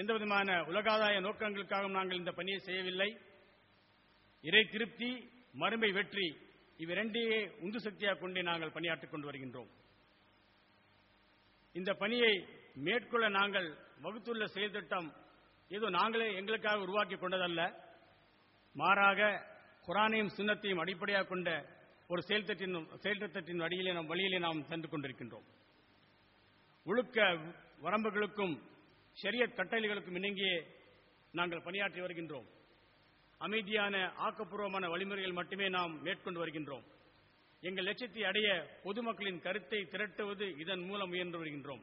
எந்த விதமான உலகாதாய நோக்கங்களுக்காகவும் நாங்கள் இந்த பணியை செய்யவில்லை. இறை திருப்தி மறுமை வெற்றி இவ்விரண்டையே உந்து சக்தியாக கொண்டே நாங்கள் பணியாற்றிக் கொண்டு வருகின்றோம். இந்த பணியை மேற்கொள்ள நாங்கள் வகுத்துள்ள செயல் திட்டம் ஏதோ நாங்களே எங்களுக்காக உருவாக்கி கொண்டதல்ல. மாறாக குரானையும் சின்னத்தையும் அடிப்படையாக கொண்ட ஒரு செயல் திட்டத்தின் செயல் திட்டத்தின் வழியிலே நாம் வழியிலே நாம் சென்று கொண்டிருக்கின்றோம். ஒழுக்க வரம்புகளுக்கும் ஷரியத் கட்டளைகளுக்கும் இணங்கியே நாங்கள் பணியாற்றி வருகின்றோம். அமைதியான ஆக்கப்பூர்வமான வழிமுறைகள் மட்டுமே நாம் மேற்கொண்டு வருகின்றோம். எங்கள் லட்சியத்தை அடைய பொதுமக்களின் கருத்தை திரட்டுவது இதன் மூலம் முயன்று வருகின்றோம்.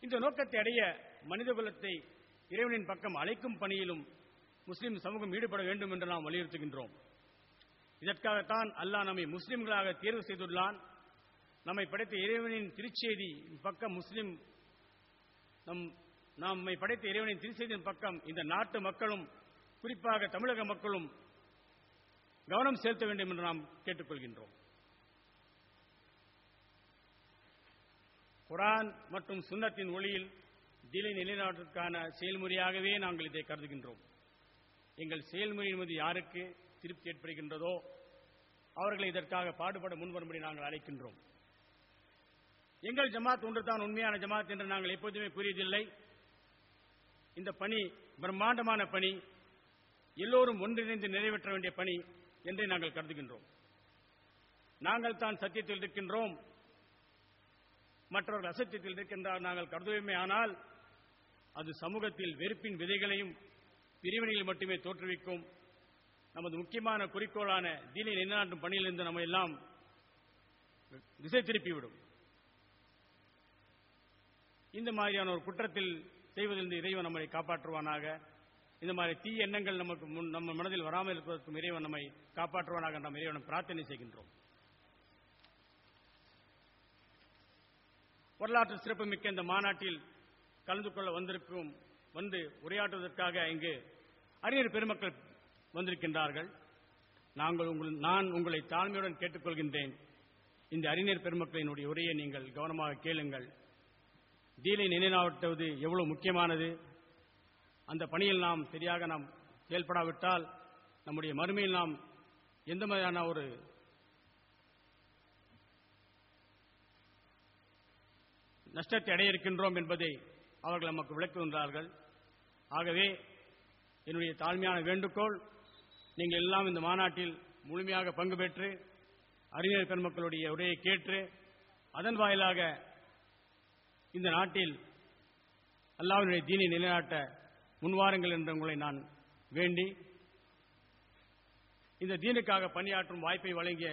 இந்த நோக்கத்தை அடைய மனிதகுலத்தை இறைவனின் பக்கம் அழைக்கும் பணியிலும் முஸ்லிம் சமூகம் ஈடுபட வேண்டும் என்று நாம் வலியுறுத்துகின்றோம். இதற்காகத்தான் அல்லாஹ் நம்மை முஸ்லிம்களாக தேர்வு செய்துள்ளான். நம்மை படைத்த இறைவனின் திருச்செய்தி பக்கம் முஸ்லிம் நம் நம்மை படைத்த இறைவனின் திருச்செய்தியின் பக்கம் இந்த நாட்டு மக்களும் குறிப்பாக தமிழக மக்களும் கவனம் செலுத்த வேண்டும் என்று நாம் கேட்டுக்கொள்கின்றோம். குரான் மற்றும் சுன்னத்தின் ஒளியில் தீலை நிலைநாட்டிற்கான செயல்முறையாகவே நாங்கள் இதை கருதுகின்றோம். எங்கள் செயல்முறையின் மீது யாருக்கு திருப்தி ஏற்படுகின்றதோ அவர்களை இதற்காக பாடுபட முன்வரும்படி நாங்கள் அழைக்கின்றோம். எங்கள் ஜமாத் ஒன்றுதான் உண்மையான ஜமாத் என்று நாங்கள் எப்போதுமே கூறியதில்லை. இந்த பணி பிரம்மாண்டமான பணி. எல்லோரும் ஒன்றிணைந்து நிறைவேற்ற வேண்டிய பணி என்றே நாங்கள் கருதுகின்றோம். நாங்கள் தான் சத்தியத்தில் இருக்கின்றோம். மற்றவர்கள் அசத்தியத்தில் இருக்கின்றார் நாங்கள் கருதுவோமே ஆனால் அது சமூகத்தில் வெறுப்பின் விதைகளையும் பிரிவினையில் மட்டுமே தோற்றுவிக்கும். நமது முக்கியமான குறிக்கோளான தீனை நிலைநாட்டும் பணியிலிருந்து நம்ம எல்லாம் திசை திருப்பிவிடும். இந்த மாதிரியான ஒரு குற்றத்தில் செய்வதிலிருந்து இறைவன் நம்மை காப்பாற்றுவானாக. இந்த மாதிரி தீய எண்ணங்கள் நமக்கு முன் நம்ம மனதில் வராமல் இருப்பதற்கும் இறைவன் நம்மை காப்பாற்றுவானாக நாம் இறைவனை பிரார்த்தனை செய்கின்றோம். வரலாற்று சிறப்புமிக்க இந்த மாநாட்டில் கலந்து கொள்ள வந்திருக்கும் வந்து உரையாற்றுவதற்காக இங்கு அறிஞர் பெருமக்கள் வந்திருக்கின்றார்கள். நாங்கள் உங்கள் நான் உங்களை தாழ்மையுடன் கேட்டுக்கொள்கின்றேன். இந்த அறிஞர் பெருமக்களினுடைய உரையை நீங்கள் கவனமாக கேளுங்கள். தீலை நிலைநாட்டுவது எவ்வளவு முக்கியமானது? அந்த பணியில் நாம் சரியாக நாம் செயல்படாவிட்டால் நம்முடைய மறுமையில் நாம் எந்த மாதிரியான ஒரு நஷ்டத்தை அடைய இருக்கின்றோம் என்பதை அவர்கள் நமக்கு விளக்குகின்றார்கள் ஆகவே என்னுடைய தாழ்மையான வேண்டுகோள் நீங்கள் எல்லாம் இந்த மாநாட்டில் முழுமையாக பங்கு பெற்று அறிஞர் பெருமக்களுடைய உரையை கேட்டு அதன் வாயிலாக இந்த நாட்டில் அல்லாவினுடைய தீனை நிலைநாட்ட முன்வாருங்கள் என்ற உங்களை நான் வேண்டி இந்த தீனுக்காக பணியாற்றும் வாய்ப்பை வழங்கிய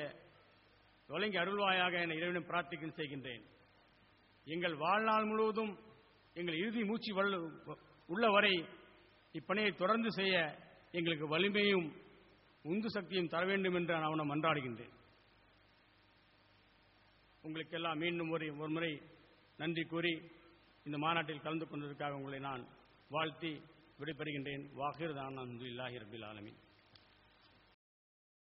வழங்கி அருள்வாயாக என இறைவனும் பிரார்த்திக்கும் செய்கின்றேன். எங்கள் வாழ்நாள் முழுவதும் எங்கள் இறுதி மூச்சு உள்ள வரை இப்பணியை தொடர்ந்து செய்ய எங்களுக்கு வலிமையும் உந்து சக்தியும் தர வேண்டும் என்று நான் அவனை மன்றாடுகின்றேன். உங்களுக்கெல்லாம் மீண்டும் ஒரு ஒரு முறை நன்றி கூறி இந்த மாநாட்டில் கலந்து கொண்டதற்காக உங்களை நான் வாழ்த்தி விடைபெறுகின்றேன். வாகிர் தான் அல்ஹம்துலில்லாஹி ரபில்